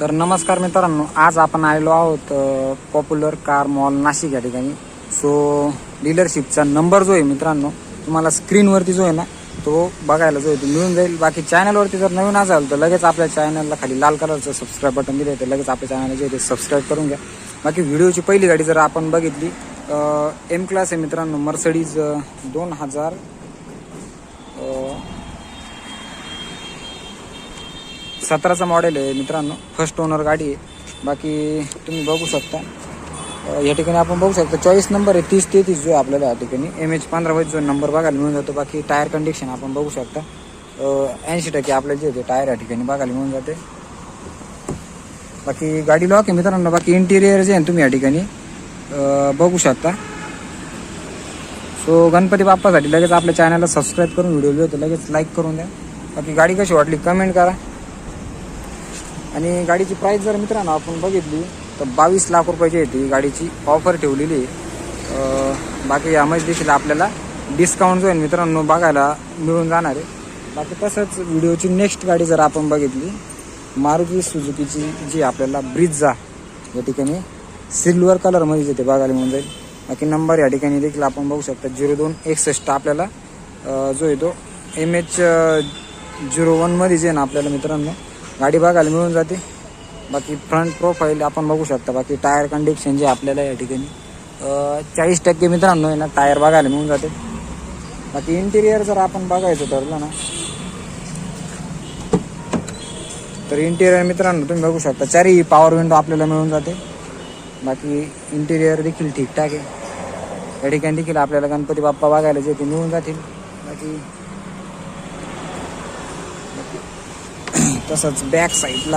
तर नमस्कार मित्रांनो आज आपण आलेलो आहोत पॉप्युलर कार मॉल नाशिक या ठिकाणी. सो डीलरशिपचा नंबर जो आहे मित्रांनो तुम्हाला स्क्रीनवरती जो आहे ना तो बघायला जो आहे तो मिळून जाईल. बाकी चॅनलवरती जर नवीन असाल तर लगेच आपल्या चॅनलला खाली लाल कलरचं सबस्क्राईब बटन दिलं तर लगेच आपल्या चॅनलला जे आहे ते सबस्क्राईब करून घ्या. बाकी व्हिडिओची पहिली गाडी जर आपण बघितली एम क्लास आहे मित्रांनो मर्सडीज दोन हजार सतराचं मॉडेल आहे मित्रांनो. फर्स्ट ओनर गाडी आहे. बाकी तुम्ही बघू शकता. या ठिकाणी आपण बघू शकता चॉईस नंबर आहे तीस तेहतीस जो आहे आपल्याला या ठिकाणी. एम एच पंधरा वैज जो नंबर बघायला मिळून जातो. बाकी टायर कंडिशन आपण बघू शकता. ऐंशी टक्के आपले जे होते टायर या ठिकाणी बघायला मिळून जाते. बाकी गाडी लॉक आहे मित्रांनो. बाकी इंटिरियर जे आहे ना तुम्ही या ठिकाणी बघू शकता. सो गणपती बाप्पासाठी लगेच आपल्या चॅनलला सबस्क्राईब करून व्हिडिओ जो लगेच लाईक करून द्या. बाकी गाडी कशी वाटली कमेंट करा. आणि गाडीची प्राईस जर मित्रांनो आपण बघितली तर बावीस लाख रुपयाची आहे ती गाडीची ऑफर ठेवलेली आहे. बाकी यामध्ये देखील आपल्याला डिस्काउंट जो आहे मित्रांनो बघायला मिळून जाणार आहे. बाकी तसंच व्हिडिओची नेक्स्ट गाडी जर आपण बघितली मारुती सुजुकीची जी आपल्याला ब्रिज्जा या ठिकाणी सिल्वर कलरमध्ये येते बघायला मिळून जाईल. बाकी नंबर या ठिकाणी देखील आपण बघू शकता झिरो दोन एकसष्ट आपल्याला जो येतो एम एच झिरो वनमध्ये जे आहे ना आपल्याला मित्रांनो गाडी बघायला मिळून जाते. बाकी फ्रंट प्रोफाईल आपण बघू शकता. बाकी टायर कंडिशन जे आपल्याला या ठिकाणी चाळीस टक्के मित्रांनो आहे ना टायर बघायला मिळून जाते. बाकी इंटिरियर जर आपण बघायचं ठरलं ना तर इंटिरियर मित्रांनो तुम्ही बघू शकता. चारही पॉवर विंडो आपल्याला मिळून जाते. बाकी इंटिरियर देखील ठीकठाक आहे. या ठिकाणी देखील आपल्याला गणपती बाप्पा बघायला जे ते मिळून जातील. बाकी तसंच बॅक साईडला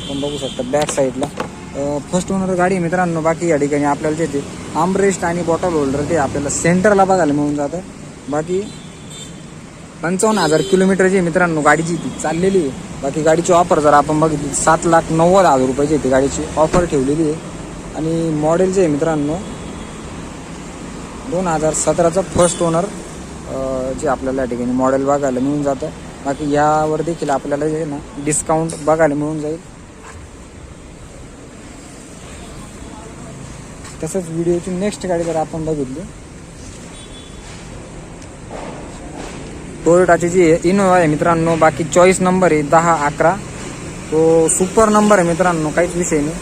आपण बघू शकता बॅक साईडला फर्स्ट ओनर गाडी मित्रांनो बाकी या ठिकाणी आपल्याला जे ते आमरेस्ट आणि बॉटल होल्डर ते आपल्याला सेंटरला बघायला मिळून जातं. बाकी पंचावन्न हजार किलोमीटर जी मित्रांनो गाडीची ती चाललेली आहे. बाकी गाडीची ऑफर जर आपण बघितली सात लाख नव्वद हजार रुपयाची ती गाडीची ऑफर ठेवलेली आहे. आणि मॉडेल जे आहे मित्रांनो दोन हजार सतराचं फर्स्ट ओनर जे आपल्याला या ठिकाणी मॉडेल बघायला मिळून जातं. बाकी यावर देखील आपल्याला जे आहे ना डिस्काउंट बघायला मिळून जाईल. तसंच व्हिडिओची नेक्स्ट गाडी जर आपण बघितली. टोयोटाची जी इनोवा आहे मित्रांनो बाकी चॉईस नंबर आहे दहा अकरा. तो सुपर नंबर आहे मित्रांनो काहीच विषय नाही.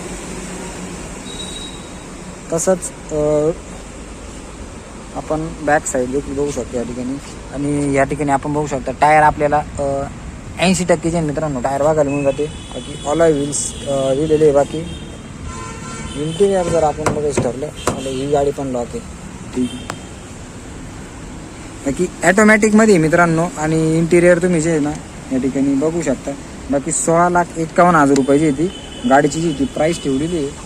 तसंच आपण बॅक साईड देखील बघू शकतो या ठिकाणी. आणि या ठिकाणी आपण बघू शकता टायर आपल्याला ऐंशी टक्केचे मित्रांनो. टायर बघायला मिळून जाते. बाकी ऑला व्हील्स दिलेले आहे. बाकी इंटिरियर जर आपण बघायचं ठरलं मला ही गाडी पण लॉक आहे. ठीक आहे. बाकी ॲटोमॅटिकमध्ये मित्रांनो. आणि इंटिरियर तुम्ही जे आहे ना या ठिकाणी बघू शकता. बाकी सोळा लाख एकावन्न हजार रुपयाची ती. गाडीची जी ती प्राईस ठेवलेली आहे.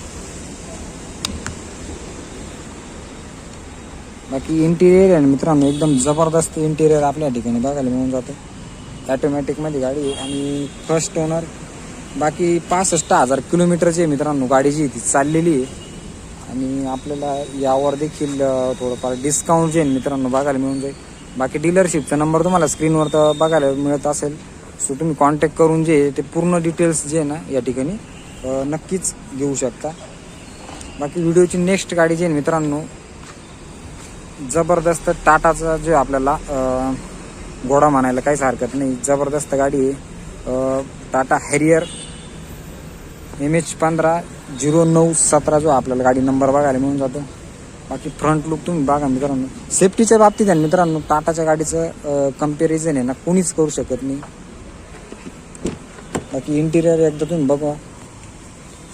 बाकी इंटिरियर आहे मित्रांनो एकदम जबरदस्त इंटिरियर आपल्या या ठिकाणी बघायला मिळून जातं. ॲटोमॅटिकमध्ये गाडी आहे आणि फर्स्ट ओनर बाकी पासष्ट हजार किलोमीटरची आहे मित्रांनो गाडी जी ती चाललेली आहे. आणि आपल्याला यावर देखील थोडंफार डिस्काउंट जे आहे मित्रांनो बघायला मिळून जाईल. बाकी डीलरशिपचा नंबर तुम्हाला स्क्रीनवर तर बघायला मिळत असेल. सो तुम्ही कॉन्टॅक्ट करून जे ते पूर्ण डिटेल्स जे आहे ना या ठिकाणी नक्कीच घेऊ शकता. बाकी व्हिडिओची नेक्स्ट गाडी जी आहे मित्रांनो जबरदस्त टाटाचा जे आपल्याला घोडा म्हणायला काहीच हरकत नाही. जबरदस्त गाडी आहे. टाटा हॅरियर एम एच पंधरा झिरो नऊ सतरा जो आपल्याला गाडी नंबर बघायला मिळून जातो. बाकी फ्रंट लुक तुम्ही बघा मित्रांनो. सेफ्टीच्या बाबतीत आहे मित्रांनो टाटाच्या गाडीचं कंपॅरिझन आहे ना कोणीच करू शकत नाही. बाकी इंटिरियर एकदा तुम्ही बघा.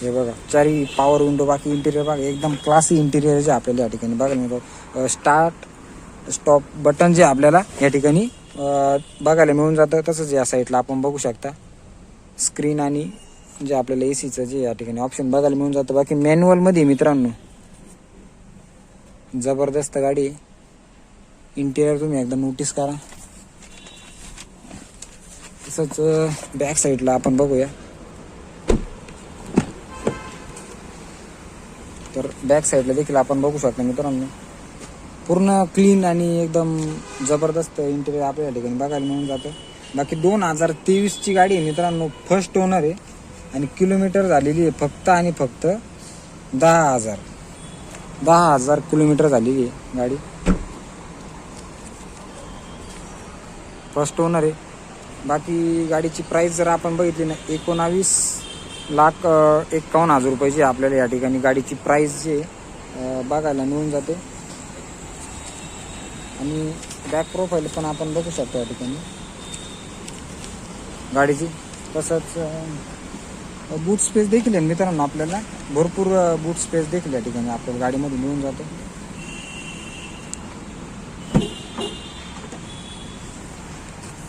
हे बघा चारी पॉवर विंडो बाकी इंटिरियर बघा एकदम क्लासी इंटिरियर जे आपल्याला या ठिकाणी बघायला मिळतो स्टार्ट स्टॉप बटन जे आपल्याला या ठिकाणी बघायला मिळून जातं. तसंच या साईडला आपण बघू शकता. स्क्रीन आणि जे आपल्याला ए सीचं जे या ठिकाणी ऑप्शन बघायला मिळून जातं. बाकी मॅन्युअलमध्ये मित्रांनो जबरदस्त गाडी इंटिरियर तुम्ही एकदा नोटीस करा. तसंच बॅक साईडला आपण बघूया. बॅक साईडला देखील आपण बघू शकता मित्रांनो. पूर्ण क्लीन आणि एकदम जबरदस्त इंटेरियर आपल्या ठिकाणी बघायला मिळून जातं. बाकी दोन हजार तेवीसची गाडी आहे मित्रांनो फर्स्ट ओनर आहे आणि किलोमीटर झालेली आहे फक्त आणि फक्त दहा हजार. दहा हजार किलोमीटर झालेली आहे गाडी. फर्स्ट ओनर आहे. बाकी गाडीची प्राईस जर आपण बघितली ना एकोणावीस लाख अं, एकावन्न हजार रुपयाची आपल्याला या ठिकाणी गाडीची प्राईस जी बघायला मिळून जाते. आणि बॅक प्रोफाईल पण आपण बघू शकतो या ठिकाणी. गाडीची तसंच बूट स्पेस देखील आहे मित्रांनो आपल्याला. भरपूर बूट स्पेस देखील या ठिकाणी आपल्याला गाडीमध्ये मिळून जातो.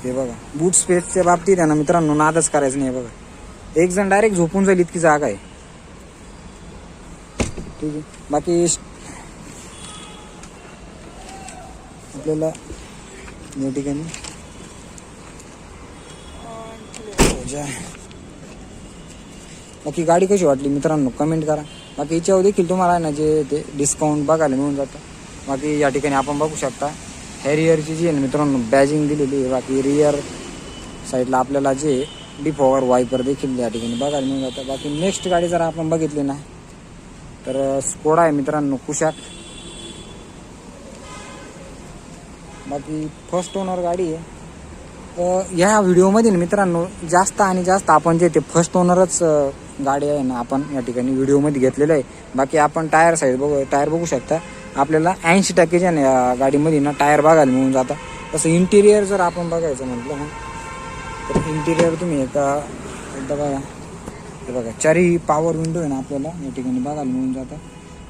हे बघा बूट स्पेसच्या बाबतीत आहे ना मित्रांनो नादच करायचं नाही बघा. एक जण डायरेक्ट झोपून जाईल इतकी जागा आहे. ठीक आहे. बाकी आपल्याला या ठिकाणी बाकी गाडी कशी वाटली मित्रांनो? कमेंट करा. बाकी याच्यावर देखील तुम्हाला आहे ना जे ते डिस्काउंट बघायला मिळून जातं. बाकी या ठिकाणी आपण बघू शकता हॅरियरची जी आहे ना मित्रांनो बॅजिंग दिलेली आहे. बाकी रिअर साईडला आपल्याला जे डिफॉवर वायपर देखील या ठिकाणी बघायला मिळून जातं. बाकी नेक्स्ट गाडी जर आपण बघितली ना तर स्कोडा आहे मित्रांनो कुशाक. बाकी फर्स्ट ओनर गाडी आहे. ह्या व्हिडिओमध्ये ना मित्रांनो जास्त आणि जास्त आपण जे ते फर्स्ट ओनरच गाडी आहे ना आपण या ठिकाणी व्हिडिओमध्ये घेतलेलं आहे. बाकी आपण टायर साईड बघू टायर बघू शकता. आपल्याला ऐंशी टक्केच्या ना या गाडीमध्ये ना टायर बघायला मिळून जातं. तसं इंटिरियर जर आपण बघायचं म्हटलं ना तर इंटिरियर तुम्ही एका एकदा बघा. हे बघा चारही पॉवर विंडो आहे ना आपल्याला या ठिकाणी बघायला मिळून जातं.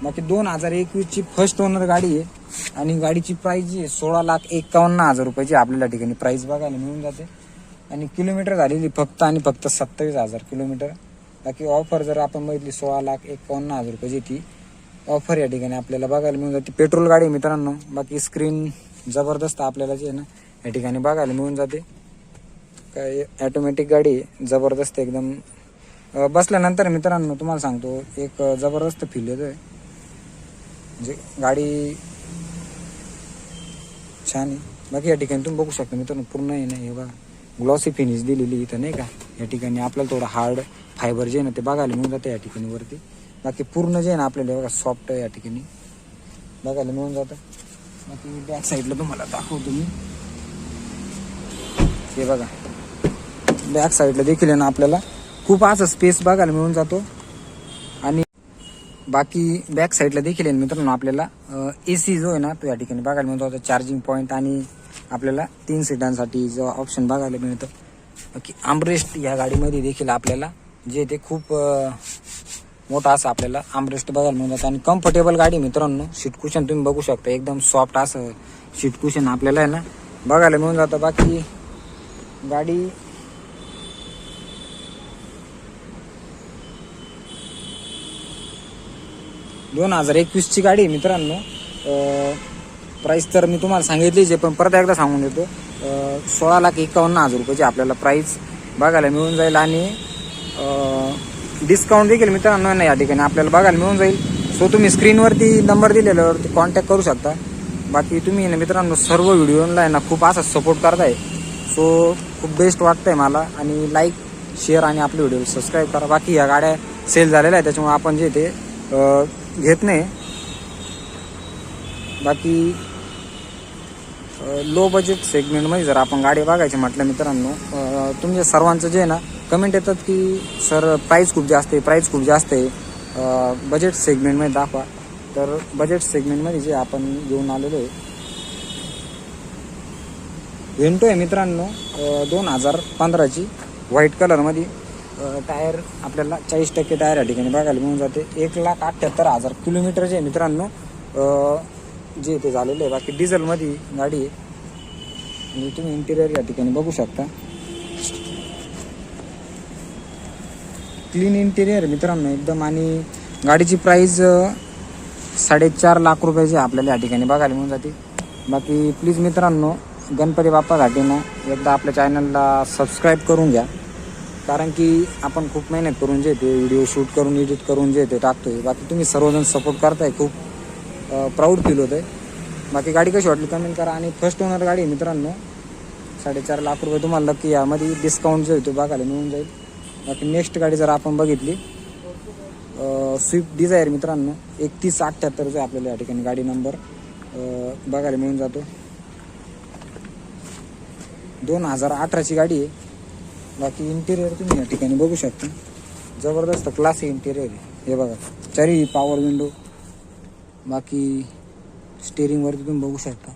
बाकी दोन हजार एकवीसची फर्स्ट ओनर गाडी आहे. आणि गाडीची प्राईस जी आहे सोळा लाख एकावन्न हजार रुपयाची आपल्याला ठिकाणी प्राईस बघायला मिळून जाते. आणि किलोमीटर झालेली फक्त आणि फक्त सत्तावीस हजार किलोमीटर बाकी ऑफर जर आपण बघितली सोळा लाख एकावन्न हजार रुपयाची ती ऑफर या ठिकाणी आपल्याला बघायला मिळून जाते. पेट्रोल गाडी मित्रांनो. बाकी स्क्रीन जबरदस्त आपल्याला जे आहे ना या ठिकाणी बघायला मिळून जाते. काय ॲटोमॅटिक गाडी आहे, जबरदस्त एकदम बसल्यानंतर मित्रांनो तुम्हाला सांगतो एक जबरदस्त फील येतोय. म्हणजे गाडी छान आहे. बाकी या ठिकाणी तुम्ही बघू शकता मित्रांनो पूर्ण आहे ना हे बघा. ग्लॉसी फिनिश दिलेली इथं नाही का? या ठिकाणी आपल्याला थोडं हार्ड फायबर जे आहे ना ते बघायला मिळून जातं या ठिकाणी वरती. बाकी पूर्ण जे आहे ना आपल्याला बघा सॉफ्ट या ठिकाणी. बघायला मिळून जातं. बाकी बॅक साईडला तुम्हाला दाखवतो मी. हे बघा. बॅक साईडला देखील आहे ना आपल्याला. खूप असं स्पेस बघायला मिळून जातो. आणि बाकी बॅक साईडला देखील आहे मित्रांनो आपल्याला ए सी जो आहे ना तो या ठिकाणी बघायला मिळतो आता चार्जिंग पॉईंट आणि आपल्याला तीन सीटांसाठी जो ऑप्शन बघायला मिळतं. बाकी आमरेस्ट या गाडीमध्ये देखील आपल्याला जे ते खूप मोठा असं आपल्याला आमरेस्ट बघायला मिळून जातं. आणि कम्फर्टेबल गाडी मित्रांनो सीट कुशन तुम्ही बघू शकता. एकदम सॉफ्ट असं सीट कुशन आपल्याला आहे ना बघायला मिळून जातं. बाकी गाडी. दोन हजार एकवीसची गाडी आहे मित्रांनो. प्राईस तर मी तुम्हाला सांगितलीच आहे पण परत एकदा सांगून देतो. सोळा लाख एकावन्न हजार रुपयाची आपल्याला प्राईस बघायला मिळून जाईल आणि डिस्काउंट देखील मित्रांनो नाही या ठिकाणी आपल्याला बघायला मिळून जाईल. सो तुम्ही स्क्रीनवरती नंबर दिलेल्यावरती कॉन्टॅक्ट करू शकता. बाकी तुम्ही ना मित्रांनो सर्व व्हिडिओला आहे ना खूप असा सपोर्ट करताय. सो खूप बेस्ट वाटतंय मला. आणि लाईक शेअर आणि आपले व्हिडिओ सबस्क्राईब करा. बाकी या गाड्या सेल झालेल्या आहेत त्याच्यामुळे आपण जे ते घेत नाही. बाकी लो बजेट सेगमेंटमध्ये जर आपण गाडी बघायची म्हटलं मित्रांनो तुमच्या सर्वांचं जे आहे ना कमेंट येतात की सर प्राईस खूप जास्त आहे प्राईस खूप जास्त आहे. बजेट सेगमेंटमध्ये दाखवा. तर बजेट सेगमेंटमध्ये जे आपण घेऊन आलेलो आहे व्हेंटो आहे मित्रांनो दोन हजार पंधराची व्हाईट कलरमध्ये टायर आपल्याला चाळीस टक्के टायर या ठिकाणी बघायला मिळून जाते. एक लाख अठ्ठ्याहत्तर हजार किलोमीटरचे आहे मित्रांनो. जे ते झालेलं आहे बाकी डिझेलमध्ये गाडी आहे. आणि तुम्ही इंटिरियर या ठिकाणी बघू शकता. क्लीन इंटिरियर मित्रांनो एकदम. आणि गाडीची प्राईज साडेचार लाख रुपयाची आपल्याला या ठिकाणी बघायला मिळून जाते. बाकी प्लीज मित्रांनो गणपती बाप्पा घाटीनं एकदा आपल्या चॅनलला सबस्क्राईब करून घ्या. कारण की आपण खूप मेहनत करून जे ते व्हिडिओ शूट करून एडिट करून जे ते टाकतोय. बाकी तुम्ही सर्वजण सपोर्ट करताय खूप प्राऊड फील होत आहे बाकी गाडी कशी वाटली? कमेंट करा. आणि फर्स्ट ओनर गाडी आहे मित्रांनो. साडेचार लाख रुपये तुम्हाला नक्की यामध्ये डिस्काउंट जो आहे बघायला मिळून जाईल. बाकी नेक्स्ट गाडी जर आपण बघितली स्विफ्ट डिझायर मित्रांनो एकतीस अठ्ठ्याहत्तर जो आपल्याला या ठिकाणी गाडी नंबर बघायला मिळून जातो. दोन हजार अठराची गाडी आहे. बाकी इंटेरियर तुम्ही या ठिकाणी बघू शकता. जबरदस्त क्लास इंटेरियर आहे. हे बघा चारी पॉवर विंडो बाकी स्टेरिंगवरती तुम्ही बघू शकता.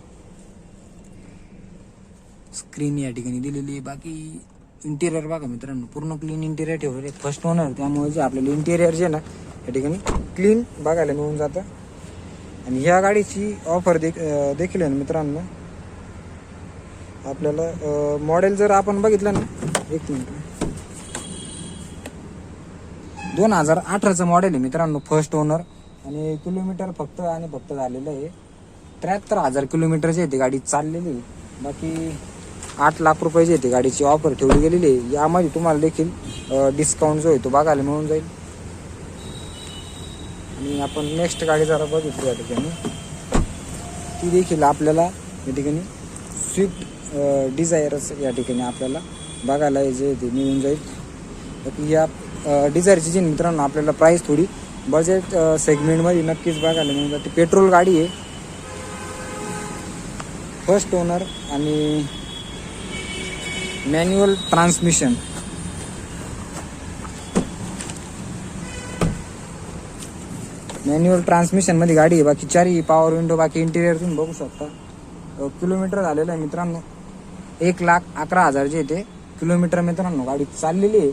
स्क्रीन या ठिकाणी दिलेली आहे. बाकी इंटेरियर बघा मित्रांनो पूर्ण क्लीन इंटेरियर ठेवलेलं आहे फर्स्ट ओनर त्यामुळे जे आपल्याला इंटेरियर जे आहे ना या ठिकाणी क्लीन बघायला मिळून जातं. आणि ह्या गाडीची ऑफर देख देखील आहे ना मित्रांनो. आपल्याला मॉडेल जर आपण बघितलं ना एक मिनिट दोन हजार अठराचं मॉडेल आहे मित्रांनो फर्स्ट ओनर आणि किलोमीटर फक्त आणि फक्त झालेलं आहे. त्र्याहत्तर हजार किलोमीटरची आहे ती गाडी चाललेली. आहे. बाकी आठ लाख रुपयाची आहे गाडीची ऑफर ठेवली गेलेली आहे. यामध्ये तुम्हाला देखील डिस्काउंट जो आहे तो बघायला मिळून जाईल. आणि आपण नेक्स्ट गाडी जरा बघितली या ठिकाणी. ती देखील आपल्याला या ठिकाणी स्विफ्ट डिझायरच या ठिकाणी आपल्याला बघायला जे ते मिळून जाईल. या डिझायरची जी मित्रांनो आपल्याला प्राईस थोडी बजेट सेगमेंटमध्ये नक्कीच बघायला मिळून जाते. पेट्रोल गाडी आहे. फर्स्ट ओनर आणि मॅन्युअल ट्रान्समिशन मॅन्युअल ट्रान्समिशनमध्ये गाडी आहे. बाकी चारही पॉवर विंडो बाकी इंटिरियर तुम्ही बघू शकता. किलोमीटर झालेलं आहे मित्रांनो. एक लाख अकरा हजार जे ते किलोमीटर मित्रांनो गाडी चाललेली आहे.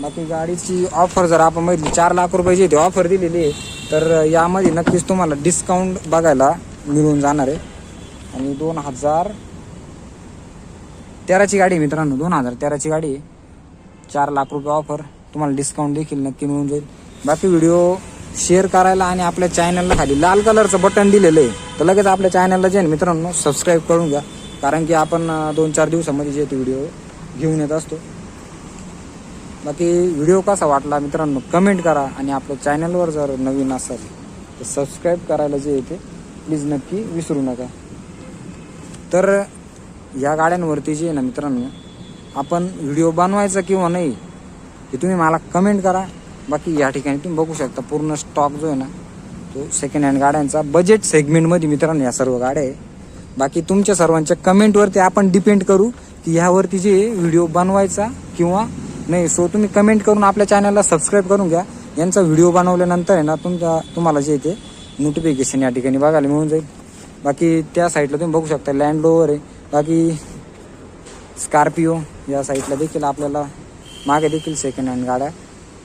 बाकी गाडीची ऑफर जर आपण बघितली चार लाख रुपयाची ती ऑफर दिलेली आहे. तर यामध्ये नक्कीच तुम्हाला डिस्काउंट बघायला मिळून जाणार आहे. आणि दोन हजार तेराची गाडी आहे मित्रांनो दोन हजार तेराची गाडी आहे. चार लाख रुपये ऑफर तुम्हाला डिस्काउंट देखील नक्की मिळून जाईल. बाकी व्हिडिओ शेअर करायला आणि आपल्या चॅनलला खाली लाल कलरचं बटन दिलेलं आहे. तर लगेच आपल्या चॅनलला जे मित्रांनो सबस्क्राईब करून घ्या. कारण की आपण दोन चार दिवसामध्ये जे ते व्हिडिओ घेऊन येत असतो. बाकी व्हिडिओ कसा वाटला मित्रांनो कमेंट करा आणि आपल्या चॅनलवर जर नवीन असाल तर सबस्क्राईब करायला जे आहे ते प्लीज नक्की विसरू नका. तर या गाड्यांवरती जे आहे ना मित्रांनो आपण व्हिडिओ बनवायचा किंवा नाही हे तुम्ही मला कमेंट करा. बाकी या ठिकाणी तुम्ही बघू शकता पूर्ण स्टॉक जो आहे ना तो सेकंड हँड गाड्यांचा बजेट सेगमेंटमध्ये मित्रांनो या सर्व गाड्या आहे. बाकी तुमच्या सर्वांच्या कमेंटवरती आपण डिपेंड करू की ह्यावरती जे व्हिडिओ बनवायचा किंवा नाही सो तुम्ही कमेंट करून आपल्या चॅनलला सबस्क्राईब करून घ्या. यांचा व्हिडिओ बनवल्यानंतर आहे ना तुमच्या तुम्हाला जे ते नोटिफिकेशन या ठिकाणी बघायला मिळून जाईल. बाकी त्या साईडला तुम्ही बघू शकता लँड रोवर आहे. बाकी स्कॉर्पिओ या साईडला देखील आपल्याला मागे देखील सेकंड हँड गाड्या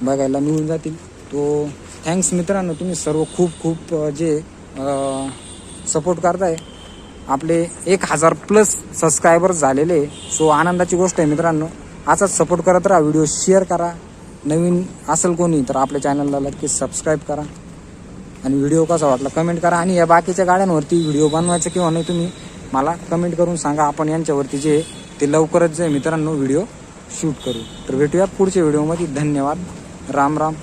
बघायला मिळून जातील. तो थँक्स मित्रांनो तुम्ही सर्व खूप खूप जे सपोर्ट करताय आपले एक हजार प्लस सबस्क्रायबर झालेले सो आनंदाची गोष्ट आहे मित्रांनो. असाच सपोर्ट करत राहा व्हिडिओ शेअर करा. नवीन असेल कोणी तर आपल्या चॅनलला नक्कीच सबस्क्राईब करा. आणि व्हिडिओ कसा वाटला कमेंट करा. आणि या बाकीच्या गाड्यांवरती व्हिडिओ बनवायचा किंवा नाही तुम्ही मला कमेंट करून सांगा. आपण यांच्यावरती जे ते लवकरच जे मित्रांनो व्हिडिओ शूट करू. तर भेटूया पुढच्या व्हिडिओमध्ये धन्यवाद. राम राम.